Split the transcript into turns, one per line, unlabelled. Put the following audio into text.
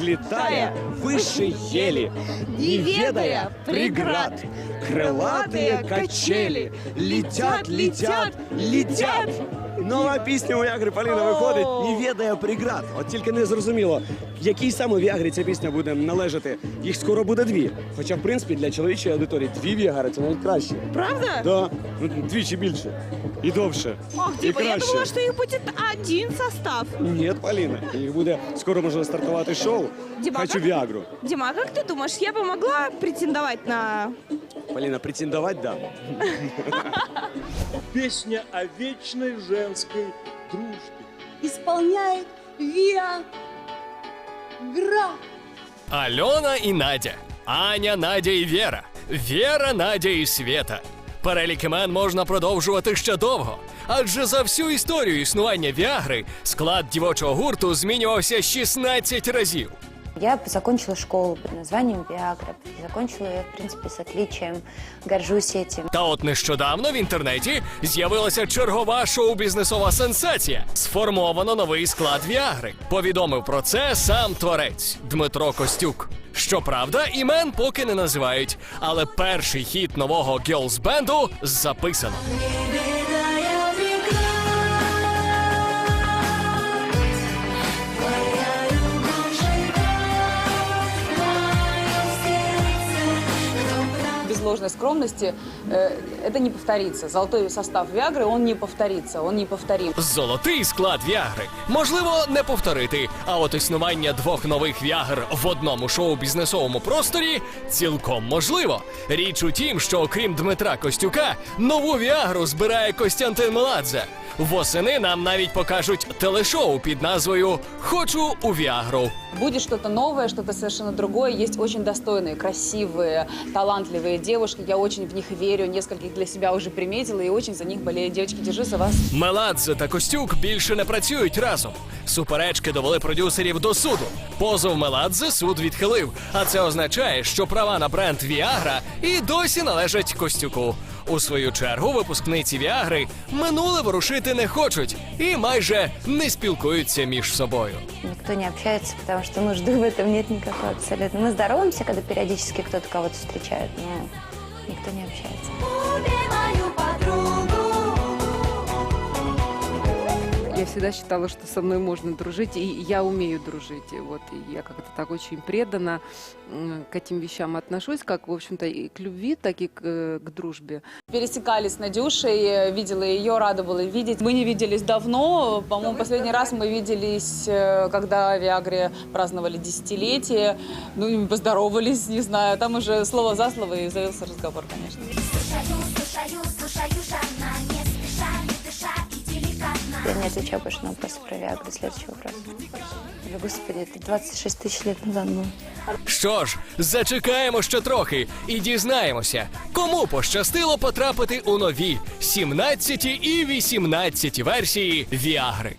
взлетая выше ели, не ведая преград. Крылатые качели летят, летят, летят. Нова пісня у Віагри Поліна виходить, не ведая преград. От тільки не зрозуміло, якій саме Віагрі ця пісня буде належати. Їх скоро буде дві. Хоча, в принципі, для чоловічої аудиторії дві Віагари це навіть краще.
Правда?
Да, ну, двічі більше. І довше.
Ох,
і
типа, я
краще.
думала, что их будет один состав.
Ні, Поліна. Їх буде скоро може стартувати шоу.
Діма,
Хочу Віагру.
Дима, а как ты думаешь, я бы могла претендовать на...
Поліна, претендувати, да.
Песня о вечной женской дружбе.
исполняет Виа Гра.
Альона і Надя, Аня, Надя і Віра, Віра, Надя і Свєта. Перелік імен можна продовжувати ще довго, адже за всю історію існування Віагри склад дівочого гурту змінювався 16 разів.
Я закончила школу под названием Виагра. Закончила ее, в принципе, с отличием. Горжусь этим.
Та от нещодавно в інтернеті з'явилася чергова шоу-бізнесова сенсація. Сформовано новий склад Віагри. Повідомив про це сам творець Дмитро Костюк. Щоправда, імен поки не називають, але перший хіт нового гьолз бенду записано.
Без ложной скромности э, это не повторится. Золотой состав Виагры, он не повторится, он неповторим.
Золотий склад Віагри можливо не повторити. А от існування двох нових Віагр в одному шоу-бізнесовому просторі цілком можливо. Річ у тім, що окрім Дмитра Костюка, нову Віагру збирає Костянтин Меладзе. Восени нам навіть покажуть телешоу під назвою Хочу у Віагру.
Будет что-то новое, что-то совершенно другое. Есть очень достойные, красивые, талантливые девушки. Я очень в них верю, нескольких для себя уже приметила і очень за них болею. Девочки, держи за вас.
Меладзе та Костюк більше не працюють разом. Суперечки довели продюсерів до суду. Позов Меладзе суд відхилив. А це означає, що права на бренд Віагра і досі належать Костюку. У свою чергу випускниці Віагри минуле ворушити не хочуть і майже не спілкуються між собою.
Никто не общается, потому что нужды в этом нет никакой абсолютно. Мы здороваемся, когда периодически кто-то кого-то встречает, но никто не общается.
Я Всегда считала, что со мной можно дружить, и я умею дружить. И Вот, и я как-то так очень преданно к этим вещам отношусь, как, в общем-то, и к любви, так и к, к дружбе.
Пересекались с Надюшей, видела ее, рада была видеть. Мы не виделись давно. По-моему, последний раз мы виделись, э, когда Виагре праздновали десятилетие. Ну, и поздоровались, не знаю. Там уже слово за слово и завелся разговор, конечно.
не отвечаю больше на вопросы про Виагру. Следующий вопрос. Ой, Господи, это 26 тысяч лет назад было.
Що ж, зачекаємо ще трохи і дізнаємося, кому пощастило потрапити у нові 17 і 18 версії Віагри.